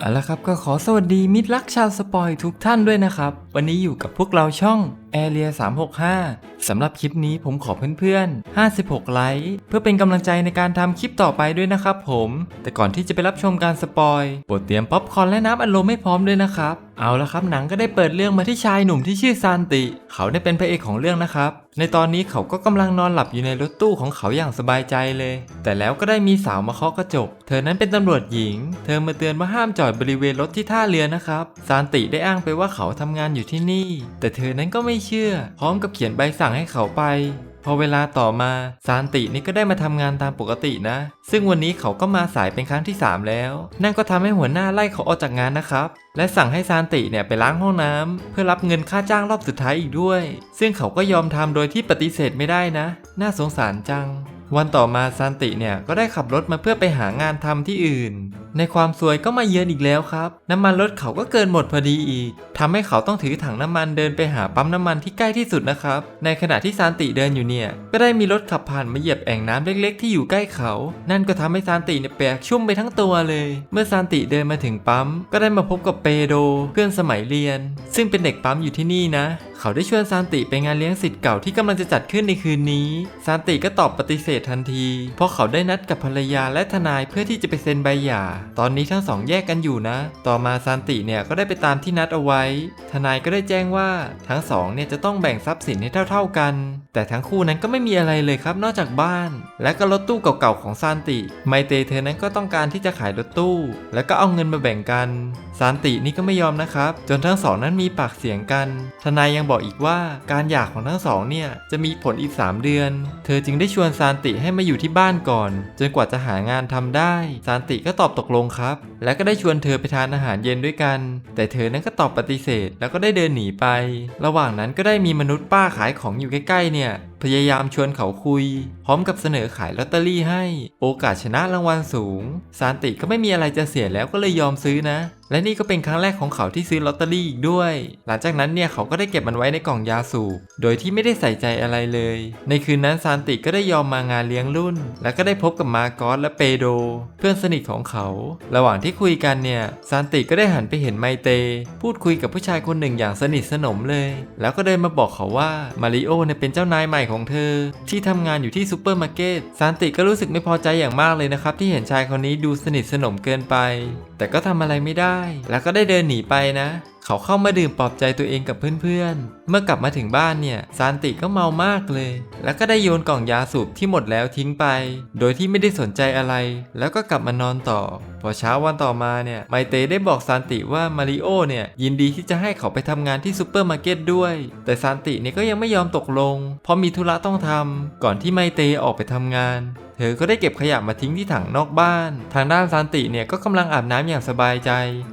เอาละครับก็ขอสวัสดีมิตรรักชาวสปอยทุกท่านด้วยนะครับ วันนี้อยู่กับพวกเราช่อง Area 365สำหรับคลิปนี้ผมขอเพื่อนๆ 56 ไลค์ เพื่อเป็นกำลังใจในการทำคลิปต่อไปด้วยนะครับผม แต่ก่อนที่จะไปรับชมการสปอยโปรดเตรียมป๊อปคอร์นและน้ำอัดลมให้พร้อมด้วยนะครับ เอาละครับหนังก็ได้เปิดเรื่องมาที่ชายหนุ่มที่ชื่อซานติ เขาได้เป็นพระเอกของเรื่องนะครับ ในตอนนี้เขาก็กำลังนอนหลับอยู่ในรถตู้ของเขาอย่างสบายใจเลย แต่แล้วก็ได้มีสาวมาเคาะกระจก เธอนั้นเป็นตำรวจหญิง เธอมาเตือนว่าห้ามจอดบริเวณรถที่ท่าเรือนะครับ ซานติได้อ้างไปว่าเขาทำงานอยู่ที่นี่ แต่เธอนั้นก็ไม่เชื่อ พร้อมกับเขียนใบสั่งให้เขาไป อเวลาต่อมาซานตินี่ก็ได้มาทำงานตามปกตินะ ซึ่งวันนี้เขาก็มาสายเป็นครั้งที่ 3 แล้ว นั่นก็ทำให้หัวหน้าไล่เขาออกจากงานนะครับและสั่งให้ซานติเนี่ยไปล้างห้องน้ำเพื่อรับเงินค่าจ้างรอบสุดท้ายอีกด้วย ซึ่งเขาก็ยอมทำโดยที่ปฏิเสธไม่ได้นะ น่าสงสารจัง วันต่อมาซานติเนี่ยก็ได้ขับรถมาเพื่อไปหางานทำที่อื่น ในความสวยก็มาเยือนอีกแล้วครับ น้ำมันรถเขาก็เกินหมดพอดีอีกทำให้เขาต้องถือถังน้ำมันเดินไปหาปั๊มน้ำมันที่ใกล้ที่สุดนะครับ ในขณะที่ซานติเดินอยู่เนี่ย ก็ได้มีรถขับผ่านมาเหยียบแอ่งน้ำเล็กๆ ที่อยู่ใกล้เขา นั่นก็ทำให้ซานติเนี่ยเปียกชุ่มไปทั้งตัวเลย เมื่อซานติเดินมาถึงปั๊ม ก็ได้มาพบกับเปโดเพื่อนสมัยเรียน ซึ่งเป็นเด็กปั๊มอยู่ที่นี่นะ เขาได้ชวนซานติไปงานเลี้ยงสิทธิ์เก่าที่กำลังจะจัดขึ้นในคืนนี้ ซานติก็ตอบปฏิเสธทันที เพราะเขาได้นัดกับภรรยาและทนายเพื่อที่จะไปเซ็นใบหย่าตอนนี้ทั้งสองแยกกันอยู่นะ ต่อมาซานติเนี่ยก็ได้ไปตามที่นัดเอาไว้ ทนายก็ได้แจ้งว่าทั้งสองเนี่ยจะต้องแบ่งทรัพย์สินให้เท่า ๆกัน แต่ทั้งคู่นั้นก็ไม่มีอะไรเลยครับนอกจากบ้าน และก็รถตู้เก่าๆของซานติ ไมเตเธอนั้นก็ต้องการที่จะขายรถตู้ แล้วก็เอาเงินมาแบ่งกันซานตินี่ก็ไม่ยอมนะครับ จนทั้งสองนั้นมีปากเสียงกัน ทนายยังบอกอีกว่าการหย่าของทั้งสองเนี่ยจะมีผลอีก 3 เดือน เธอจึงได้ชวนซานติให้มาอยู่ที่บ้านก่อน จนกว่าจะหางานทำได้ซานติก็ตอบตกลงครับ และก็ได้ชวนเธอไปทานอาหารเย็นด้วยกัน แต่เธอนั้นก็ตอบปฏิเสธ แล้วก็ได้เดินหนีไป ระหว่างนั้นก็ได้มีมนุษย์ป้าขายของอยู่ใกล้ๆเนี่ย พยายามชวนเขาคุย พร้อมกับเสนอขายลอตเตอรี่ให้ โอกาสชนะรางวัลสูง ซานติก็ไม่มีอะไรจะเสียแล้วก็เลยยอมซื้อนะ และนี่ก็เป็นครั้งแรกของเขาที่ซื้อลอตเตอรี่อีกด้วย หลังจากนั้นเนี่ยเขาก็ได้เก็บมันไว้ในกล่องยาสูบ โดยที่ไม่ได้ใส่ใจอะไรเลย ในคืนนั้นซานติก็ได้ยอมมางานเลี้ยงรุ่น และก็ได้พบกับมาร์กอสและเปโด เพื่อนสนิทของเขา ระหว่างที่คุยกันเนี่ยซานติก็ได้หันไปเห็นไมเต พูดคุยกับผู้ชายคนหนึ่งอย่างสนิทสนมเลย แล้วก็เดินมาบอกเขาว่ามาริโอเนี่ยเป็นเจ้านายใหม่ของเธอ ที่ทำงานอยู่ที่ซูเปอร์มาร์เก็ตซานติก็รู้สึกไม่พอใจอย่างมากเลยนะครับ ที่เห็นชายคนนี้ดูสนิทสนมเกินไป แต่ก็ทำอะไรไม่ได้ แล้วก็ได้เดินหนีไปนะเขาเข้ามาดื่มปลอบใจตัวเองกับเพื่อนๆ เมื่อกลับมาถึงบ้านเนี่ยซานติก็เมามากเลย แล้วก็ได้โยนกล่องยาสูบที่หมดแล้วทิ้งไป โดยที่ไม่ได้สนใจอะไร แล้วก็กลับมานอนต่อพอเช้าวันต่อมาเนี่ยไมเตได้บอกซานติว่ามาริโอเนี่ยยินดีที่จะให้เขาไปทำงานที่ซูเปอร์มาร์เก็ตด้วย แต่ซานติเนี่ยก็ยังไม่ยอมตกลง เพราะมีธุระต้องทำก่อนที่ไมเตออกไปทำงานเธอก็ได้เก็บขยะมาทิ้งที่ถังนอกบ้าน ทางด้านซานติเนี่ยก็กำลังอาบน้ำอย่างสบายใจ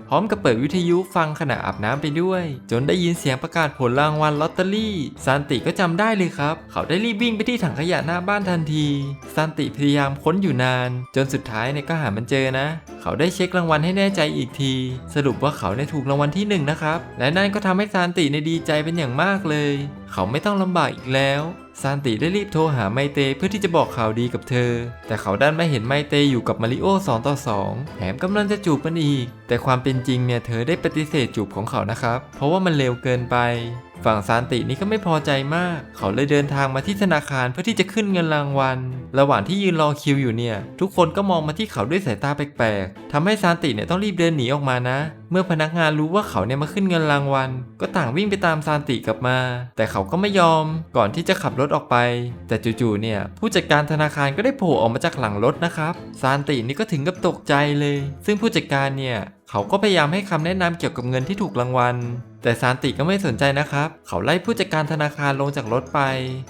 พร้อมกับเปิดวิทยุฟังขณะอาบน้ำไปด้วย จนได้ยินเสียงประกาศผลรางวัลลอตเตอรี่ซานติก็จำได้เลยครับ เขาได้รีบวิ่งไปที่ถังขยะหน้าบ้านทันทีซานติพยายามค้นอยู่นาน จนสุดท้ายเนี่ยก็หามันเจอนะเขาได้เช็ครางวัลให้แน่ใจอีกที สรุปว่าเขาได้ถูกรางวัลที่หนึ่งนะครับ และนั่นก็ทำให้ซานติในดีใจเป็นอย่างมากเลย เขาไม่ต้องลำบากอีกแล้วซานติได้รีบโทรหาไมเตเพื่อที่จะบอกข่าวดีกับเธอ แต่เขาดันไม่เห็นไมเตอยู่กับมาริโอ2ต่อ2แถมกำลังจะจูบกันอีก แต่ความเป็นจริงเนี่ยเธอได้ปฏิเสธจูบของเขานะครับ เพราะว่ามันเร็วเกินไปฝั่งซานตินี่ก็ไม่พอใจมาก เขาเลยเดินทางมาที่ธนาคารเพื่อที่จะขึ้นเงินรางวัล ระหว่างที่ยืนรอคิวอยู่เนี่ย ทุกคนก็มองมาที่เขาด้วยสายตาแปลกๆทำให้ซานติเนี่ยต้องรีบเดินหนีออกมานะ เมื่อพนักงานรู้ว่าเขาเนี่ยมาขึ้นเงินรางวัล ก็ต่างวิ่งไปตามซานติกลับมา แต่เขาก็ไม่ยอม ก่อนที่จะขับรถออกไป แต่จู่ๆเนี่ยผู้จัดการธนาคารก็ได้โผล่ออกมาจากหลังรถนะครับ ซานตินี่ก็ถึงกับตกใจเลย ซึ่งผู้จัดการเนี่ยเขาก็พยายามให้คำแนะนำเกี่ยวกับเงินที่ถูกรางวัล แต่ซานติก็ไม่สนใจนะครับ เขาไล่ผู้จัดการธนาคารลงจากรถไป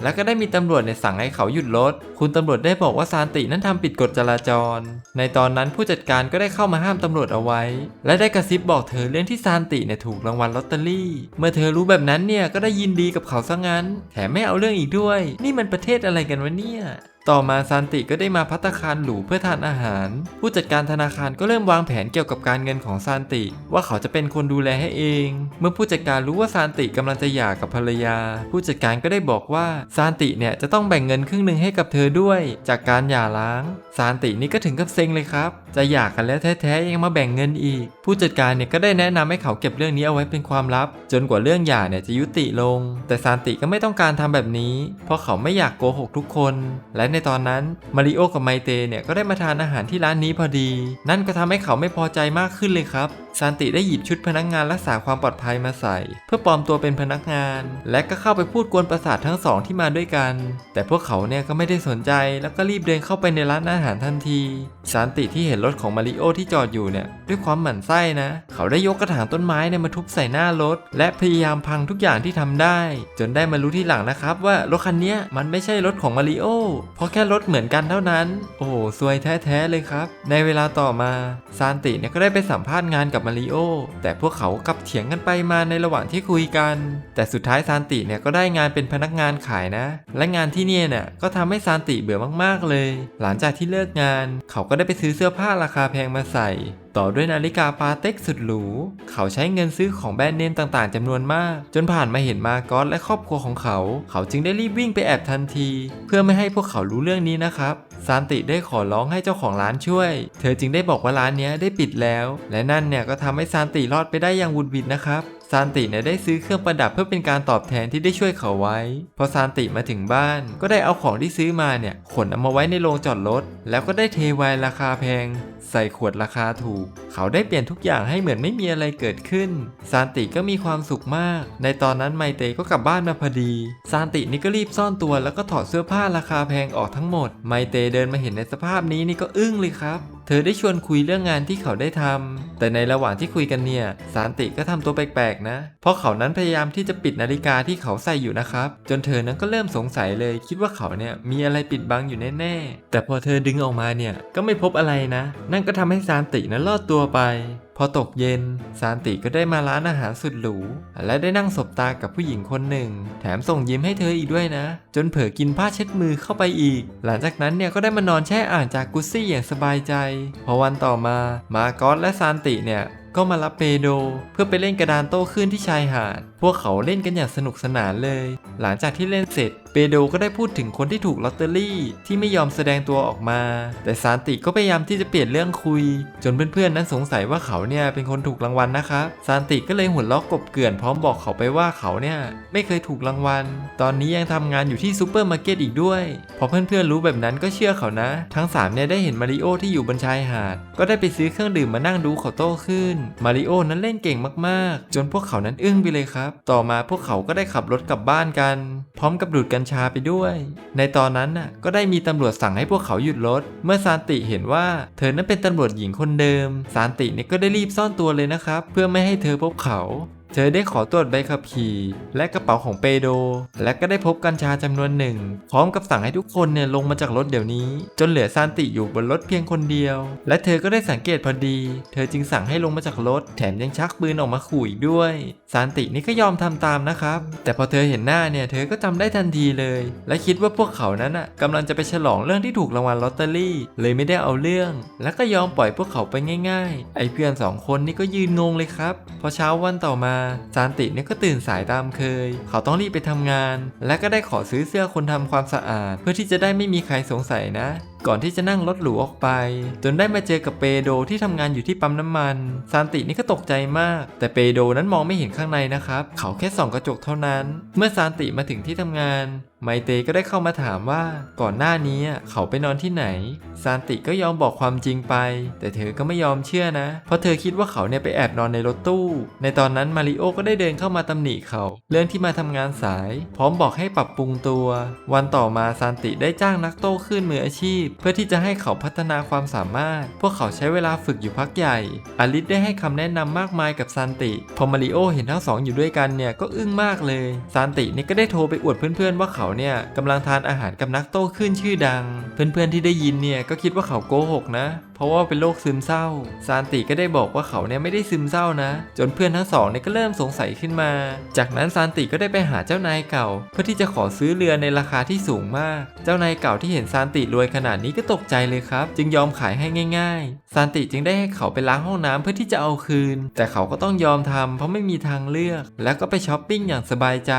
แล้วก็ได้มีตำรวจเนี่ยสั่งให้เขาหยุดรถ คุณตำรวจได้บอกว่าซานตินั้นทำผิดกฎจราจร ในตอนนั้นผู้จัดการก็ได้เข้ามาห้ามตำรวจเอาไว้ และได้กระซิบบอกเธอเรื่องที่ซานติเนี่ยถูกรางวัลลอตเตอรี่ เมื่อเธอรู้แบบนั้นเนี่ยก็ได้ยินดีกับเขาซะงั้น แถมไม่เอาเรื่องอีกด้วย นี่มันประเทศอะไรกันวะเนี่ย ต่อมาซานติก็ได้มาพัตตาคารหรูเพื่อทานอาหาร ผู้จัดการธนาคารก็เริ่มวางแผนเกี่ยวกับการเงินของซานติ ว่าเขาจะเป็นคนดูแลให้เอง เมื่อผู้จัดการรู้ว่าซานติกำลังจะหย่ากับภรรยา ผู้จัดการก็ได้บอกว่าซานติเนี่ยจะต้องแบ่งเงินครึ่งหนึ่งให้กับเธอด้วย จากการหย่าร้างซานตินี่ก็ถึงกับเซ็งเลยครับ จะหย่ากันแล้วแท้ๆยังมาแบ่งเงินอีก ผู้จัดการเนี่ยก็ได้แนะนำให้เขาเก็บเรื่องนี้เอาไว้เป็นความลับ จนกว่าเรื่องหย่าเนี่ยจะยุติลง แต่ซานติก็ไม่ต้องการทำแบบนี้ เพราะเขาไม่อยากโกหกทุกคน และในตอนนั้นมาริโอกับไมเตเนี่ยก็ได้มาทานอาหารที่ร้านนี้พอดี นั่นก็ทำให้เขาไม่พอใจมากขึ้นเลยครับ ซานติได้หยิบชุดพนักงานรักษาความปลอดภัยมาใส่ เพื่อปลอมตัวเป็นพนักงาน และก็เข้าไปพูดกวนประสาททั้งสองที่มาด้วยกัน แต่พวกเขาเนี่ยก็ไม่ได้สนใจแล้วก็รีบเดินเข้าไปในร้านอาหารทันทีซานติที่เห็นรถของมาริโอที่จอดอยู่เนี่ยด้วยความหมั่นไส้นะ เขาได้ยกกระถางต้นไม้เนี่ยมาทุบใส่หน้ารถ และพยายามพังทุกอย่างที่ทำได้ จนได้มารู้ที่หลังนะครับว่ารถคันนี้มันไม่ใช่รถของมาริโอเพราะแค่รถเหมือนกันเท่านั้น โอ้โหซวยแท้ๆเลยครับ ในเวลาต่อมาซานติเนี่ยก็ได้ไปสัมภาษณ์งานกับมาริโอแต่พวกเขากลับเถียงกันไปมาในระหว่างที่คุยกัน แต่สุดท้ายซานติเนี่ยก็ได้งานเป็นพนักงานขายนะ และงานที่เนี่ยเนี่ยก็ทำให้ซานติเบื่อมากๆเลย หลังจากที่เลิกงาน เขาก็ได้ไปซื้อเสื้อผ้าราคาแพงมาใส่ ต่อด้วยนาฬิกาปาเต็กสุดหรู เขาใช้เงินซื้อของแบรนด์เนมต่างๆจำนวนมาก จนผ่านมาเห็นมากอตและครอบครัวของเขา เขาจึงได้รีบวิ่งไปแอบทันที เพื่อไม่ให้พวกเขารู้เรื่องนี้นะครับ ซานติได้ขอร้องให้เจ้าของร้านช่วย เธอจึงได้บอกว่าร้านนี้ได้ปิดแล้ว และนั่นเนี่ยก็ทำให้ซานติรอดไปได้อย่างวุดวิดนะครับ ซานติเนี่ยได้ซื้อเครื่องประดับเพื่อเป็นการตอบแทนที่ได้ช่วยเขาไว้ พอซานติมาถึงบ้าน ก็ได้เอาของที่ซื้อมาเนี่ยขนเอามาไว้ในโรงจอดรถ แล้วก็ได้เทไวน์ราคาแพง ใส่ขวดราคาถูก เขาได้เปลี่ยนทุกอย่างให้เหมือนไม่มีอะไรเกิดขึ้น ซานติก็มีความสุขมาก ในตอนนั้นไมเตก็กลับบ้านมาพอดี ซานตินี่ก็รีบซ่อนตัวแล้วก็ถอดเสื้อผ้าราคาแพงออกทั้งหมด ไมเตเดินมาเห็นในสภาพนี้นี่ก็อึ้งเลยครับ เธอได้ชวนคุยเรื่องงานที่เขาได้ทำแต่ในระหว่างที่คุยกันเนี่ย สานติก็ทำตัวแปลกๆนะ เพราะเขานั้นพยายามที่จะปิดนาฬิกาที่เขาใส่อยู่นะครับ จนเธอนั้นก็เริ่มสงสัยเลย คิดว่าเขาเนี่ยมีอะไรปิดบังอยู่แน่ๆ แต่พอเธอดึงออกมาเนี่ย ก็ไม่พบอะไรนะ นั่นก็ทำให้สานตินั้นรอดตัวไป พอตกเย็นซานติก็ได้มาร้านอาหารสุดหรู และได้นั่งสบตากับผู้หญิงคนหนึ่ง แถมส่งยิ้มให้เธออีกด้วยนะ จนเผลอกินผ้าเช็ดมือเข้าไปอีก หลังจากนั้นเนี่ยก็ได้มานอนแช่อ่างจากกุซี่อย่างสบายใจ พอวันต่อมามาร์กอสและซานติเนี่ยก็มารับเปโดเพื่อไปเล่นกระดานโต้คลื่นที่ชายหาดพวกเขาเล่นกันอย่างสนุกสนานเลย หลังจากที่เล่นเสร็จ เปโดก็ได้พูดถึงคนที่ถูกลอตเตอรี่ที่ไม่ยอมแสดงตัวออกมา แต่ซานติก็พยายามที่จะเปลี่ยนเรื่องคุย จนเพื่อนๆนั้นสงสัยว่าเขาเนี่ยเป็นคนถูกรางวัลนะครับซานติก็เลยหัวเราะกบเกลื่อนพร้อมบอกเขาไปว่าเขาเนี่ยไม่เคยถูกรางวัล ตอนนี้ยังทำงานอยู่ที่ซูเปอร์มาร์เก็ตอีกด้วย พอเพื่อนๆรู้แบบนั้นก็เชื่อเขานะ ทั้งสามเนี่ยได้เห็นมาริโอที่อยู่บนชายหาด ก็ได้ไปซื้อเครื่องดื่มมานั่งดูเขาโต้ขึ้น มาริโอนั้นเล่นเก่งมากๆ จนพวกเขานั้นอึ้งไปเลยครับต่อมาพวกเขาก็ได้ขับรถกลับบ้านกัน พร้อมกับดูดกัญชาไปด้วย ในตอนนั้นน่ะก็ได้มีตำรวจสั่งให้พวกเขาหยุดรถ เมื่อซานติเห็นว่าเธอนั้นเป็นตำรวจหญิงคนเดิม ซานติเนี่ยก็ได้รีบซ่อนตัวเลยนะครับ เพื่อไม่ให้เธอพบเขา เธอได้ขอตรวจใบขับขี่ และกระเป๋าของเปโด และก็ได้พบกัญชาจำนวนหนึ่ง พร้อมกับสั่งให้ทุกคนเนี่ยลงมาจากรถเดี๋ยวนี้ จนเหลือซานติอยู่บนรถเพียงคนเดียว และเธอก็ได้สังเกตพอดี เธอจึงสั่งให้ลงมาจากรถ แถมยังชักปืนออกมาขู่อีกด้วย ซานตินี่ก็ยอมทำตามนะครับ แต่พอเธอเห็นหน้าเนี่ยเธอก็จำได้ทันทีเลย และคิดว่าพวกเขานั้นอะกำลังจะไปฉลองเรื่องที่ถูกรางวัลลอตเตอรี่ เลยไม่ได้เอาเรื่อง และก็ยอมปล่อยพวกเขาไปง่าย ๆ ไอเพื่อนสองคนนี่ก็ยืนงงเลยครับ พอเช้าวันต่อมาซานติเนี่ยก็ตื่นสายตามเคย เขาต้องรีบไปทำงาน และก็ได้ขอซื้อเสื้อคนทำความสะอาด เพื่อที่จะได้ไม่มีใครสงสัยนะก่อนที่จะนั่งรถหรูออกไป จนได้มาเจอกับเปโดที่ทำงานอยู่ที่ปั๊มน้ำมัน ซานตินี่ก็ตกใจมาก แต่เปโดนั้นมองไม่เห็นข้างในนะครับ เขาแค่ส่องกระจกเท่านั้น เมื่อซานติมาถึงที่ทำงาน ไมเตก็ได้เข้ามาถามว่าก่อนหน้านี้เขาไปนอนที่ไหน ซานติก็ยอมบอกความจริงไป แต่เธอก็ไม่ยอมเชื่อนะ เพราะเธอคิดว่าเขาเนี่ยไปแอบนอนในรถตู้ ในตอนนั้นมาริโอก็ได้เดินเข้ามาตำหนิเขา เรื่องที่มาทำงานสาย พร้อมบอกให้ปรับปรุงตัว วันต่อมาซานติได้จ้างนักโต้คลื่นมืออาชีพเพื่อที่จะให้เขาพัฒนาความสามารถ พวกเขาใช้เวลาฝึกอยู่พักใหญ่ อลิสได้ให้คำแนะนำมากมายกับซานติ พอมาริโอเห็นทั้งสองอยู่ด้วยกันเนี่ยก็อึ้งมากเลยซานตินี่ก็ได้โทรไปอวดเพื่อนๆว่าเขาเนี่ยกำลังทานอาหารกับนักโต้คลื่นชื่อดัง เพื่อนๆที่ได้ยินเนี่ยก็คิดว่าเขาโกหกนะเพราะว่าเป็นโรคซึมเศร้า ซานติก็ได้บอกว่าเขาเนี่ยไม่ได้ซึมเศร้านะ จนเพื่อนทั้งสองเนี่ยก็เริ่มสงสัยขึ้นมา จากนั้นซานติก็ได้ไปหาเจ้านายเก่า เพื่อที่จะขอซื้อเรือในราคาที่สูงมาก เจ้านายเก่าที่เห็นซานติรวยขนาดนี้ก็ตกใจเลยครับ จึงยอมขายให้ง่าย ๆ ซานติจึงได้ให้เขาไปล้างห้องน้ำเพื่อที่จะเอาคืน แต่เขาก็ต้องยอมทำเพราะไม่มีทางเลือก แล้วก็ไปช้อปปิ้งอย่างสบายใจ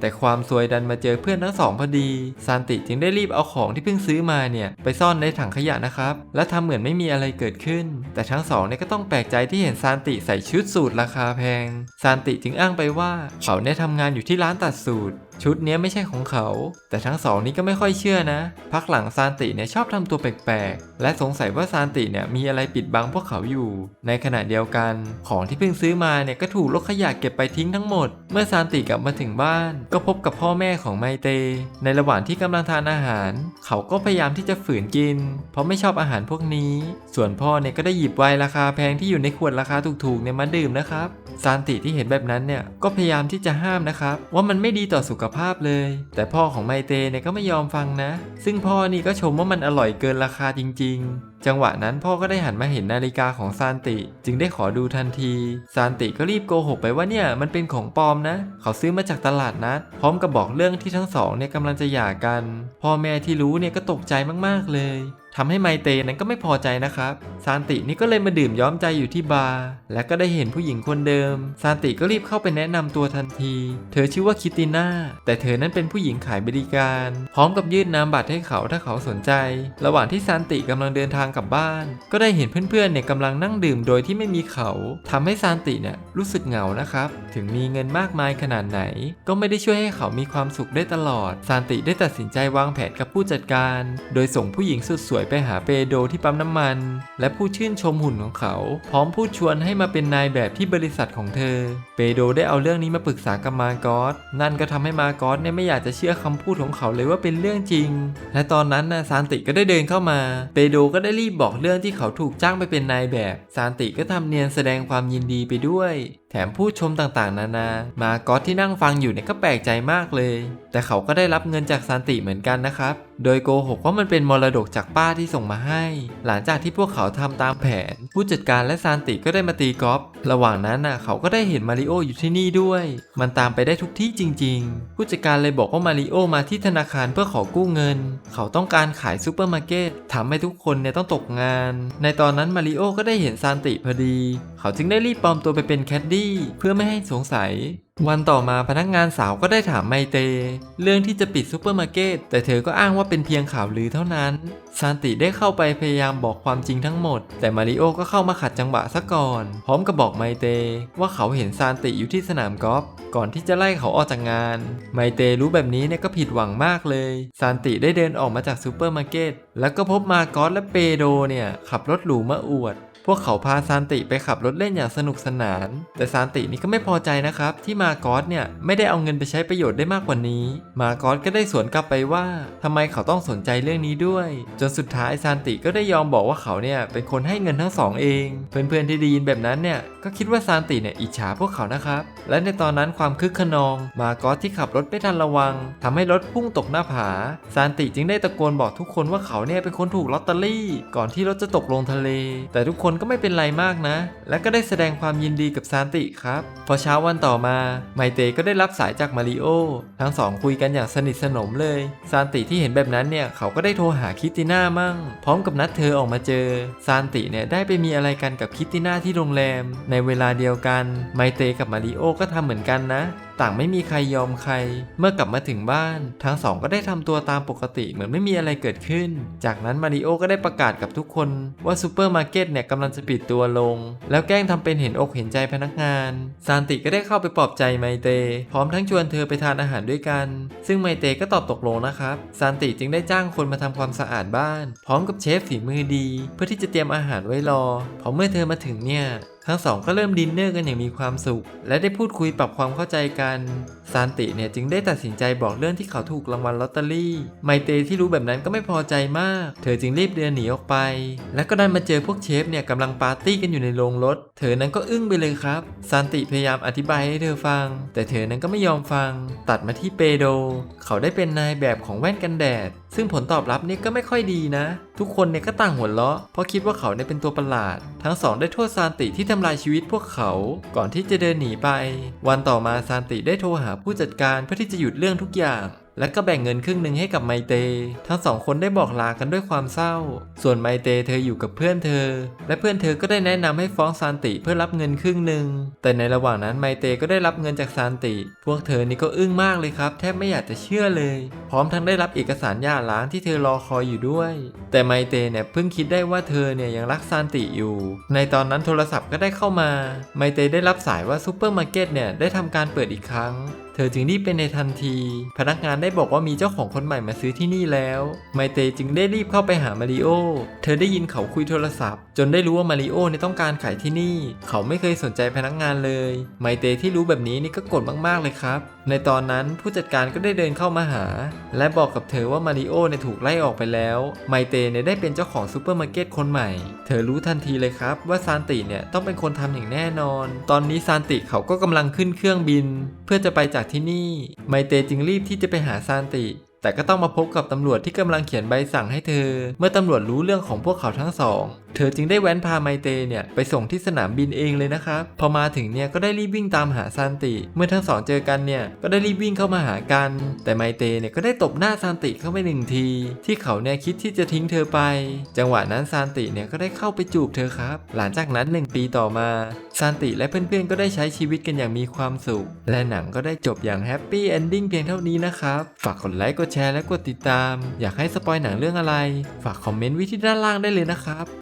แต่ความซวยดันมาเจอเพื่อนทั้งสองพอดี ซานติจึงได้รีบเอาของที่เพิ่งซื้อมาเนี่ยไปซ่อนในถังขยะนะครับ และทำเหมือนไม่มีอะไรเกิดขึ้น แต่ทั้งสองเนี่ยก็ต้องแปลกใจที่เห็นซานติใส่ชุดสูทราคาแพง ซานติจึงอ้างไปว่าเขาเนี่ยทำงานอยู่ที่ร้านตัดสูตร ชุดเนี้ยไม่ใช่ของเขา แต่ทั้งสองนี้ก็ไม่ค่อยเชื่อนะ พักหลังซานติเนี่ยชอบทำตัวแปลกๆ และสงสัยว่าซานติเนี่ยมีอะไรปิดบังพวกเขาอยู่ ในขณะเดียวกัน ของที่เพิ่งซื้อมาเนี่ยก็ถูกรถขยะเก็บไปทิ้งทั้งหมด เมื่อซานติกลับมาถึงบ้าน ก็พบกับพ่อแม่ของไมเต ในระหว่างที่กำลังทานอาหาร เขาก็พยายามที่จะฝืนกิน เพราะไม่ชอบอาหารพวกนี้ ส่วนพ่อเนี่ยก็ได้หยิบไวน์ราคาแพงที่อยู่ในขวดราคาถูกๆเนี่ยมาดื่มนะครับ ซานติที่เห็นแบบนั้นเนี่ยก็พยายามที่จะห้ามนะครับว่ามันไม่ดีต่อสุขภาพเลย แต่พ่อของไมเตเนี่ยก็ไม่ยอมฟังนะ ซึ่งพ่อนี่ก็ชมว่ามันอร่อยเกินราคาจริง ๆ จังหวะนั้นพ่อก็ได้หันมาเห็นนาฬิกาของซานติ จึงได้ขอดูทันที ซานติก็รีบโกหกไปว่าเนี่ยมันเป็นของปลอมนะ เขาซื้อมาจากตลาดนัด พร้อมกับบอกเรื่องที่ทั้งสองเนี่ยกำลังจะหย่ากัน พ่อแม่ที่รู้เนี่ยก็ตกใจมากๆเลย ทำให้ไมเตนั้นก็ไม่พอใจนะครับ ซานตินี่ก็เลยมาดื่มย้อมใจอยู่ที่บาร์ และก็ได้เห็นผู้หญิงคนเดิม ซานติก็รีบเข้าไปแนะนำตัวทันที เธอชื่อว่าคิติน่า แต่เธอนั้นเป็นผู้หญิงขายบริการ พร้อมกับยื่นนามบัตรให้เขาถ้าเขาสนใจ ระหว่างที่ซานติกำลังเดินทางกลับบ้าน ก็ได้เห็นเพื่อนๆเนี่ยกำลังนั่งดื่มโดยที่ไม่มีเขาทำให้ซานติเนี่ยรู้สึกเหงานะครับ ถึงมีเงินมากมายขนาดไหน ก็ไม่ได้ช่วยให้เขามีความสุขได้ตลอด ซานติได้ตัดสินใจวางแผนกับผู้จัดการ โดยส่งผู้หญิงสุดสวยไปหาเปโดที่ปั๊มน้ำมัน และผู้ชื่นชมหุ่นของเขา พร้อมพูดชวนให้มาเป็นนายแบบที่บริษัทของเธอ เปโดได้เอาเรื่องนี้มาปรึกษากับมาโกอสนั่นก็ทำให้มาโกอสเนี่ยไม่อยากจะเชื่อคำพูดของเขาเลยว่าเป็นเรื่องจริง และตอนนั้นนะซานติก็ได้เดินเข้ามา เปโดก็ได้รีบบอกเรื่องที่เขาถูกจ้างไปเป็นนายแบบ ซานติก็ทำเนียนแสดงความยินดีไปด้วย ถมผู้ชมต่างๆ นานา มากอสที่นั่งฟังอยู่เนี่ยก็แปลกใจมากเลย แต่เขาก็ได้รับเงินจากซานติเหมือนกันนะครับ โดยโกหกว่ามันเป็นมรดกจากป้าที่ส่งมาให้ หลังจากที่พวกเขาทำตามแผน ผู้จัดการและซานติก็ได้มาตีกอล์ฟระหว่างนั้นน่ะเขาก็ได้เห็นมาริโออยู่ที่นี่ด้วย มันตามไปได้ทุกที่จริง ๆ ผู้จัดการเลยบอกว่ามาริโอมาที่ธนาคารเพื่อขอกู้เงิน เขาต้องการขายซูเปอร์มาร์เก็ตทำให้ทุกคนเนี่ยต้องตกงาน ในตอนนั้นมาริโอก็ได้เห็นซานติพอดี เขาจึงได้รีบปลอมตัวไปเป็นแคดดี้เพื่อไม่ให้สงสัย วันต่อมาพนักงานสาวก็ได้ถามไมเต เรื่องที่จะปิดซูเปอร์มาร์เก็ตแต่เธอก็อ้างว่าเป็นเพียงข่าวลือเท่านั้น ซานติได้เข้าไปพยายามบอกความจริงทั้งหมด แต่มาริโอก็เข้ามาขัดจังหวะซะก่อน พร้อมกับบอกไมเต ว่าเขาเห็นซานติอยู่ที่สนามกอล์ฟก่อนที่จะไล่เขาออกจากงาน ไมเตรู้แบบนี้เนี่ยก็ผิดหวังมากเลย ซานติได้เดินออกมาจากซูเปอร์มาร์เก็ตแล้วก็พบมาโกอสและเปโดเนี่ยขับรถหรูมาอวด พวกเขาพาซานติไปขับรถเล่นอย่างสนุกสนาน แต่ซานตินี่ก็ไม่พอใจนะครับ ที่มากอสเนี่ยไม่ได้เอาเงินไปใช้ประโยชน์ได้มากกว่านี้ มากอสก็ได้สวนกลับไปว่าทำไมเขาต้องสนใจเรื่องนี้ด้วย จนสุดท้ายซานติก็ได้ยอมบอกว่าเขาเนี่ยเป็นคนให้เงินทั้งสองเอง เพื่อนๆที่ได้ยินแบบนั้นเนี่ยก็คิดว่าซานติเนี่ยอิจฉาพวกเขานะครับ และในตอนนั้นความคึกขนอง มากอสที่ขับรถไม่ทันระวังทำให้รถพุ่งตกหน้าผา ซานติจึงได้ตะโกนบอกทุกคนว่าเขาเนี่ยเป็นคนถูกลอตเตอรี่ ก่อนที่รถจะตกลงทะเล แต่ทุกคนก็ไม่เป็นไรมากนะ และก็ได้แสดงความยินดีกับซานติครับ พอเช้าวันต่อมา ไมเตก็ได้รับสายจากมาริโอ ทั้งสองคุยกันอย่างสนิทสนมเลย ซานติที่เห็นแบบนั้นเนี่ย เขาก็ได้โทรหาคิตติน่ามั่ง พร้อมกับนัดเธอออกมาเจอ ซานติเนี่ยได้ไปมีอะไรกันกับคิตติน่าที่โรงแรม ในเวลาเดียวกัน ไมเตกับมาริโอก็ทำเหมือนกันนะ ต่างไม่มีใครยอมใคร เมื่อกลับมาถึงบ้าน ทั้งสองก็ได้ทำตัวตามปกติเหมือนไม่มีอะไรเกิดขึ้น จากนั้นมาริโอก็ได้ประกาศกับทุกคนว่าซูเปอร์มาร์เก็ตเนี่ยกำลังจะปิดตัวลง แล้วแกล้งทำเป็นเห็นอกเห็นใจพนักงานซานติก็ได้เข้าไปปลอบใจไมเต พร้อมทั้งชวนเธอไปทานอาหารด้วยกัน ซึ่งไมเตก็ตอบตกลงนะครับซานติจึงได้จ้างคนมาทำความสะอาดบ้าน พร้อมกับเชฟฝีมือดี เพื่อที่จะเตรียมอาหารไว้รอพอเมื่อเธอมาถึงเนี่ย ทั้งสองก็เริ่มดินเนอร์กันอย่างมีความสุข และได้พูดคุยปรับความเข้าใจกันซานติเนี่ยจึงได้ตัดสินใจบอกเรื่องที่เขาถูกรางวัลลอตเตอรี่ ไมเตที่รู้แบบนั้นก็ไม่พอใจมาก เธอจึงรีบเดินหนีออกไป และก็ได้มาเจอพวกเชฟเนี่ยกำลังปาร์ตี้กันอยู่ในโรงรถ เธอนั้นก็อึ้งไปเลยครับซานติพยายามอธิบายให้เธอฟัง แต่เธอนั้นก็ไม่ยอมฟัง ตัดมาที่เปโด เขาได้เป็นนายแบบของแว่นกันแดด ซึ่งผลตอบรับเนี่ยก็ไม่ค่อยดีนะ ทุกคนเนี่ยก็ต่างหัวเราะเพราะคิดว่าเขาเนี่ยเป็นตัวประหลาด ทั้งสองได้โทษซานติที่ทำลายชีวิตพวกเขา ก่อนที่จะเดินหนีไป วันต่อมาซานติได้โทรหาผู้จัดการเพื่อที่จะหยุดเรื่องทุกอย่าง และก็แบ่งเงินครึ่งหนึ่งให้กับไมเต ทั้งสองคนได้บอกลากันด้วยความเศร้า ส่วนไมเตเธออยู่กับเพื่อนเธอ และเพื่อนเธอก็ได้แนะนำให้ฟ้องซานติเพื่อรับเงินครึ่งหนึ่ง แต่ในระหว่างนั้นไมเตก็ได้รับเงินจากซานติ พวกเธอนี่ก็อึ้งมากเลยครับ แทบไม่อยากจะเชื่อเลย พร้อมทั้งได้รับเอกสารหย่าร้างที่เธอรอคอยอยู่ด้วย แต่ไมเตเนี่ยเพิ่งคิดได้ว่าเธอเนี่ยยังรักซานติอยู่ ในตอนนั้นโทรศัพท์ก็ได้เข้ามา ไมเตได้รับสายว่าซูเปอร์มาร์เก็ตเนี่ยได้ทำการเปิดอีกครั้ง เธอจึงรีบไปในทันที พนักงานได้บอกว่ามีเจ้าของคนใหม่มาซื้อที่นี่แล้ว ไมเตจึงได้รีบเข้าไปหามาริโอ เธอได้ยินเขาคุยโทรศัพท์ จนได้รู้ว่ามาริโอเนี่ยต้องการขายที่นี่ เขาไม่เคยสนใจพนักงานเลย ไมเตที่รู้แบบนี้นี่ก็โกรธมากๆเลยครับ ในตอนนั้นผู้จัดการก็ได้เดินเข้ามาหา และบอกกับเธอว่ามาริโอเนี่ยถูกไล่ออกไปแล้ว ไมเตเนี่ยได้เป็นเจ้าของซูเปอร์มาร์เก็ตคนใหม่ เธอรู้ทันทีเลยครับว่าซานติเนี่ยต้องเป็นคนทำอย่างแน่นอน ตอนนี้ซานติเขาก็กำลังขึ้นเครื่องบิน เพื่อจะไปจากที่นี่ ไมเตจึงรีบที่จะไปหาซานติ แต่ก็ต้องมาพบกับตำรวจที่กำลังเขียนใบสั่งให้เธอ เมื่อตำรวจรู้เรื่องของพวกเขาทั้งสอง เธอจึงได้แว้นพาไมเตเนี่ยไปส่งที่สนามบินเองเลยนะครับ พอมาถึงเนี่ยก็ได้รีบวิ่งตามหาซานติ เมื่อทั้งสองเจอกันเนี่ยก็ได้รีบวิ่งเข้ามาหากัน แต่ไมเตเนี่ยก็ได้ตบหน้าซานติเข้าไปหนึ่งที ที่เขาเนี่ยคิดที่จะทิ้งเธอไป จังหวะนั้นซานติเนี่ยก็ได้เข้าไปจูบเธอครับ หลังจากนั้นหนึ่งปีต่อมาซานติและเพื่อนๆก็ได้ใช้ชีวิตกันอย่างมีความสุข และหนังก็ได้จบอย่างแฮปปี้เอนดิ้งเพียงเท่านี้นะครับ ฝากกดไลค์กดแชร์และกดติดตาม อยากให้สปอยหนังเรื่องอะไร ฝากคอมเมนต์ไว้ที่ด้านล่างได้เลยนะครับ